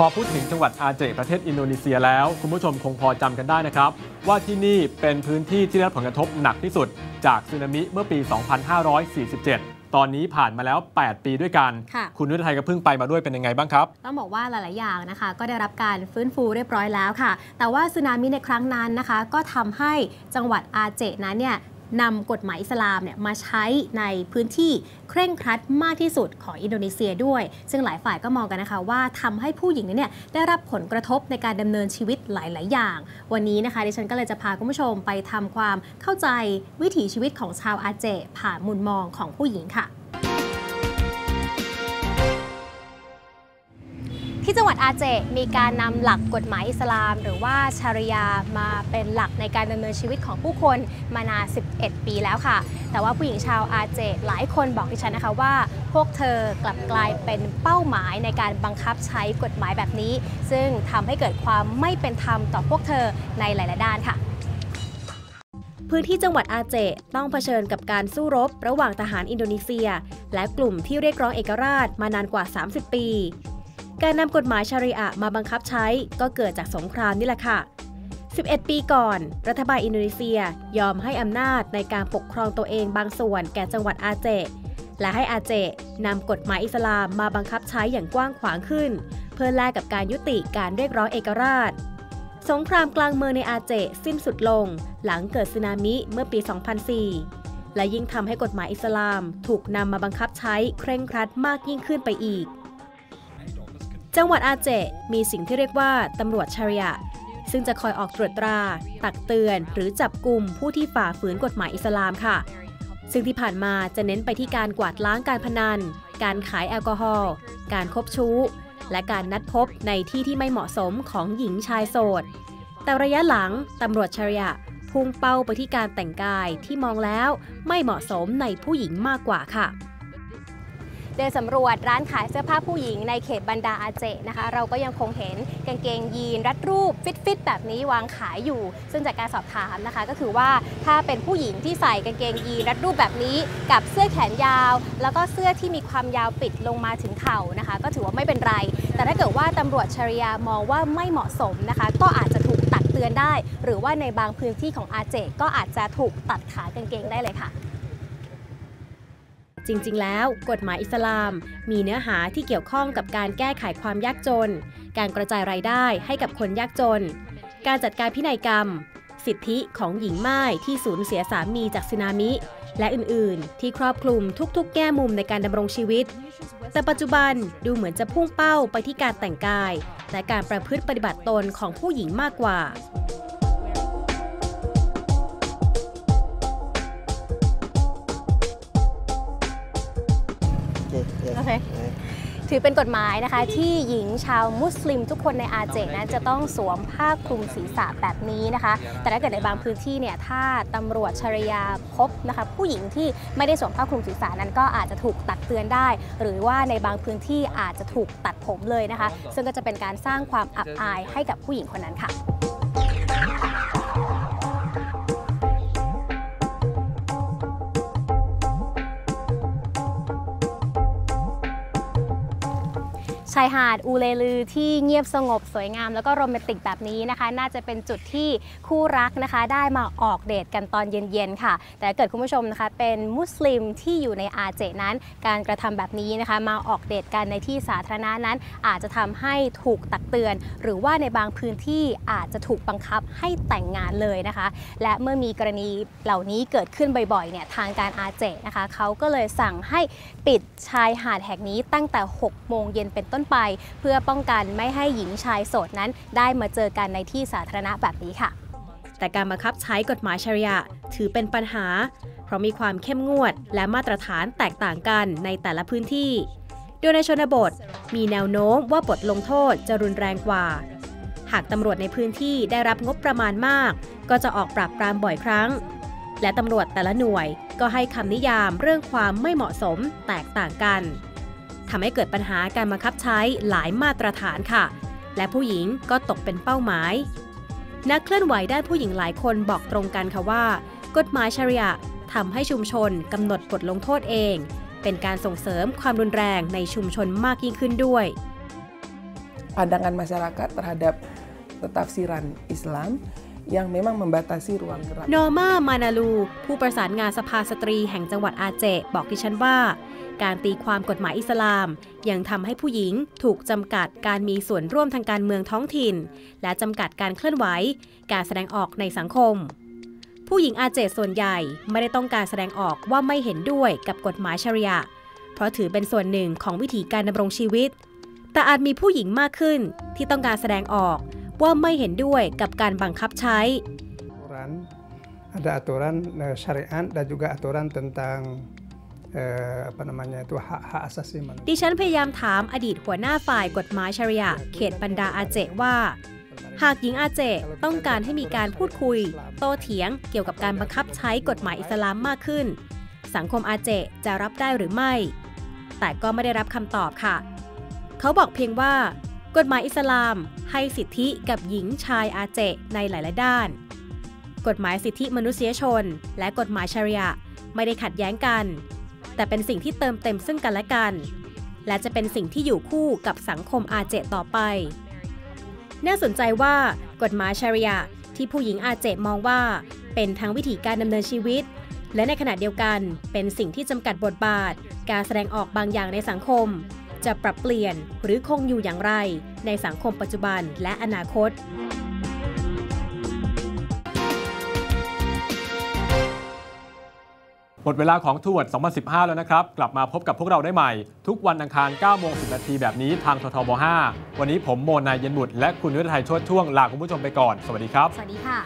พอพูดถึงจังหวัดอาเจประเทศอินโดนีเซียแล้ว คุณผู้ชมคงพอจำกันได้นะครับ ว่าที่นี่เป็นพื้นที่ที่ได้รับผลกระทบหนักที่สุด จากสึนามิเมื่อปี 2547ตอนนี้ผ่านมาแล้ว 8 ปีด้วยกันค่ะคุณนุชไทยก็เพิ่งไปมาด้วยเป็นยังไงบ้างครับ ต้องบอกว่าหลาย ๆ อย่างนะคะ ก็ได้รับการฟื้นฟูเรียบร้อยแล้วค่ะ แต่ว่าสึนามิในครั้งนั้นนะคะ ก็ทำให้จังหวัดอาเจนั้นเนี่ย นำกฎหมายอิสลามเนี่ยมาใช้ในพื้นที่เคร่งครัดมากที่สุดของอินโดนีเซียด้วย ซึ่งหลายฝ่ายก็มองกันนะคะว่าทำให้ผู้หญิงเนี่ยได้รับผลกระทบในการดำเนินชีวิตหลาย ๆ อย่าง วันนี้นะคะดิฉันก็เลยจะพาคุณผู้ชมไปทำความเข้าใจวิถีชีวิตของชาวอาเจผ่านมุมมองของผู้หญิงค่ะ ที่จังหวัดอาเจมีการนำหลักกฎหมายอิสลาม หรือว่าชาริยามาเป็นหลักในการดำเนินชีวิตของผู้คนมานาน 11 ปีแล้วค่ะ แต่ว่าผู้หญิงชาวอาเจหลายคนบอกดิฉันนะคะว่า พวกเธอกลับกลายเป็นเป้าหมายในการบังคับใช้กฎหมายแบบนี้ ซึ่งทำให้เกิดความไม่เป็นธรรมต่อพวกเธอในหลาย ๆ ด้านค่ะพื้นที่จังหวัดอาเจต้องเผชิญกับการสู้รบ ระหว่างทหารอินโดนีเซีย และกลุ่มที่เรียกร้องเอกราชมานานกว่า 30 ปี การนำกฎหมายชาริอะมาบังคับใช้ก็เกิดจากสงครามนี่แหละค่ะ 11 ปีก่อน รัฐบาลอินโดนีเซียยอมให้อำนาจในการปกครองตัวเองบางส่วนแก่จังหวัดอาเจ และให้อาเจนำกฎหมายอิสลามมาบังคับใช้อย่างกว้างขวางขึ้น เพื่อแลกกับการยุติการเรียกร้องเอกราช สงครามกลางเมืองในอาเจสิ้นสุดลง หลังเกิดสึนามิเมื่อปี 2004 และยิ่งทำให้กฎหมายอิสลามถูกนำมาบังคับใช้เคร่งครัดมากยิ่งขึ้นไปอีก จังหวัดอาเจมีสิ่งที่เรียกว่าตำรวจชาริยะ ซึ่งจะคอยออกตรวจตรา ตักเตือน หรือจับกลุ่มผู้ที่ฝ่าฝืนกฎหมายอิสลามค่ะ ซึ่งที่ผ่านมาจะเน้นไปที่การกวาดล้างการพนัน การขายแอลกอฮอล์ การคบชู้ และการนัดพบในที่ที่ไม่เหมาะสมของหญิงชายโสด แต่ระยะหลังตำรวจชาริยะพุ่งเป้าไปที่การแต่งกายที่มองแล้วไม่เหมาะสมในผู้หญิงมากกว่าค่ะ เดินสำรวจร้านขายเสื้อผ้าผู้หญิงในเขตบันดาอาเจนะคะ เราก็ยังคงเห็นกางเกงยีนรัดรูปฟิตๆแบบนี้วางขายอยู่ ซึ่งจากการสอบถามนะคะ ก็คือว่าถ้าเป็นผู้หญิงที่ใส่กางเกงยีนรัดรูปแบบนี้ กับเสื้อแขนยาว แล้วก็เสื้อที่มีความยาวปิดลงมาถึงเข่านะคะ ก็ถือว่าไม่เป็นไร แต่ถ้าเกิดว่าตำรวจชริยามองว่าไม่เหมาะสมนะคะ ก็อาจจะถูกตักเตือนได้ หรือว่าในบางพื้นที่ของอาเจก็อาจจะถูกตัดขากางเกงได้เลยค่ะ จริงๆ แล้วกฎหมายอิสลาม มีเนื้อหาที่เกี่ยวข้องกับการแก้ไขความยากจน การกระจายรายได้ให้กับคนยากจน การจัดการพินัยกรรม สิทธิของหญิงม่ายที่สูญเสียสามีจากสึนามิ และอื่นๆ ที่ครอบคลุมทุกๆ แง่มุมในการดำรงชีวิต แต่ปัจจุบันดูเหมือนจะพุ่งเป้าไปที่การแต่งกาย และการประพฤติปฏิบัติตนของผู้หญิงมากกว่า ถือเป็นกฎหมายนะคะ ที่หญิงชาวมุสลิมทุกคนในอาเจนั้นจะต้องสวมผ้าคลุมศีรษะแบบนี้นะคะ แต่ถ้าเกิดในบางพื้นที่เนี่ยถ้าตำรวจชริยาพบนะคะ ผู้หญิงที่ไม่ได้สวมผ้าคลุมศีรษะนั้นก็อาจจะถูกตักเตือนได้ หรือว่าในบางพื้นที่อาจจะถูกตัดผมเลยนะคะ ซึ่งก็จะเป็นการสร้างความอับอายให้กับผู้หญิงคนนั้นค่ะ ชายหาดอูเลลือที่เงียบสงบสวยงาม แล้วก็โรแมนติกแบบนี้นะคะ น่าจะเป็นจุดที่คู่รักนะคะ ได้มาออกเดทกันตอนเย็นๆค่ะ แต่เกิดคุณผู้ชมนะคะเป็นมุสลิมที่อยู่ในอาเจนั้น การกระทำแบบนี้นะคะ มาออกเดทกันในที่สาธารณะนั้น อาจจะทำให้ถูกตักเตือน หรือว่าในบางพื้นที่อาจจะถูกบังคับให้แต่งงานเลยนะคะ และเมื่อมีกรณีเหล่านี้เกิดขึ้นบ่อยๆเนี่ยทางการอาเจนะคะเขาก็เลยสั่งให้ปิดชายหาดแห่งนี้ตั้งแต่ 6 โมงเย็นเป็นต้นไป เพื่อป้องกันไม่ให้หญิงชายโสดนั้นได้มาเจอกันในที่สาธารณะแบบนี้ค่ะ แต่การบังคับใช้กฎหมายชริยะถือเป็นปัญหา เพราะมีความเข้มงวดและมาตรฐานแตกต่างกันในแต่ละพื้นที่ โดยในชนบทมีแนวโน้มว่าบทลงโทษจะรุนแรงกว่า หากตำรวจในพื้นที่ได้รับงบประมาณมาก ก็จะออกปราบปรามบ่อยครั้ง และตำรวจแต่ละหน่วยก็ให้คำนิยามเรื่องความไม่เหมาะสมแตกต่างกัน ทำให้เกิดปัญหาการบังคับใช้หลายมาตรฐานค่ะ และผู้หญิงก็ตกเป็นเป้าหมาย นักเคลื่อนไหวด้านผู้หญิงหลายคนบอกตรงกันค่ะว่า กฎหมายชริยะทำให้ชุมชนกำหนดบทลงโทษเอง เป็นการส่งเสริมความรุนแรงในชุมชนมากยิ่งขึ้นด้วย pandangan masyarakat terhadap tafsiran Islam yang memang membatasi ruang gerak นอร์มามานาลู ผู้ประสานงานสภาสตรีแห่งจังหวัดอาเจ บอกดิฉันว่า การตีความกฎหมายอิสลาม ยังทำให้ผู้หญิงถูกจำกัดการมีส่วนร่วมทางการเมืองท้องถิ่น และจำกัดการเคลื่อนไหว การแสดงออกในสังคม ผู้หญิงอาเจส่วนใหญ่ไม่ได้ต้องการแสดงออกว่าไม่เห็นด้วยกับกฎหมายชริยะเพราะถือเป็นส่วนหนึ่งของวิถีการดำรงชีวิต แต่อาจมีผู้หญิงมากขึ้นที่ต้องการแสดงออกว่าไม่เห็นด้วยกับการบังคับใช้ ada aturan syariat dan juga aturan tentang apa namanya itu hak-hak asasi manusia. ดิฉันพยายามถามอดีตหัวหน้าฝ่ายกฎหมายชริยะเขตบันดาอาเจว่า หากหญิงอาเจต้องการให้มีการพูดคุย โต้เถียงเกี่ยวกับการบังคับใช้กฎหมายอิสลามมากขึ้น สังคมอาเจจะรับได้หรือไม่ แต่ก็ไม่ได้รับคำตอบค่ะ เขาบอกเพียงว่า กฎหมายอิสลามให้สิทธิกับหญิงชายอาเจในหลาย ๆ ด้าน กฎหมายสิทธิมนุษยชน และกฎหมายชริยะไม่ได้ขัดแย้งกัน แต่เป็นสิ่งที่เติมเต็มซึ่งกันและกัน และจะเป็นสิ่งที่อยู่คู่กับสังคมอาเจต่อไป น่าสนใจว่ากฎหมายชาริยะที่ผู้หญิงอาเจมองว่า เป็นทั้งวิถีการดำเนินชีวิต และในขณะเดียวกันเป็นสิ่งที่จำกัดบทบาท การแสดงออกบางอย่างในสังคม จะปรับเปลี่ยนหรือคงอยู่อย่างไร ในสังคมปัจจุบันและอนาคต หมดเวลาของทูวด2015 แล้วนะครับ กลับมาพบกับพวกเราได้ใหม่ ทุกวันอังคาร9โมง10นาทีแบบนี้ทางททบ 5 วันนี้ผมโมนายเย็นบุตรและคุณวิทยไทยชดช่วงลาคุณผู้ชมไปก่อน สวัสดีครับ สวัสดีค่ะ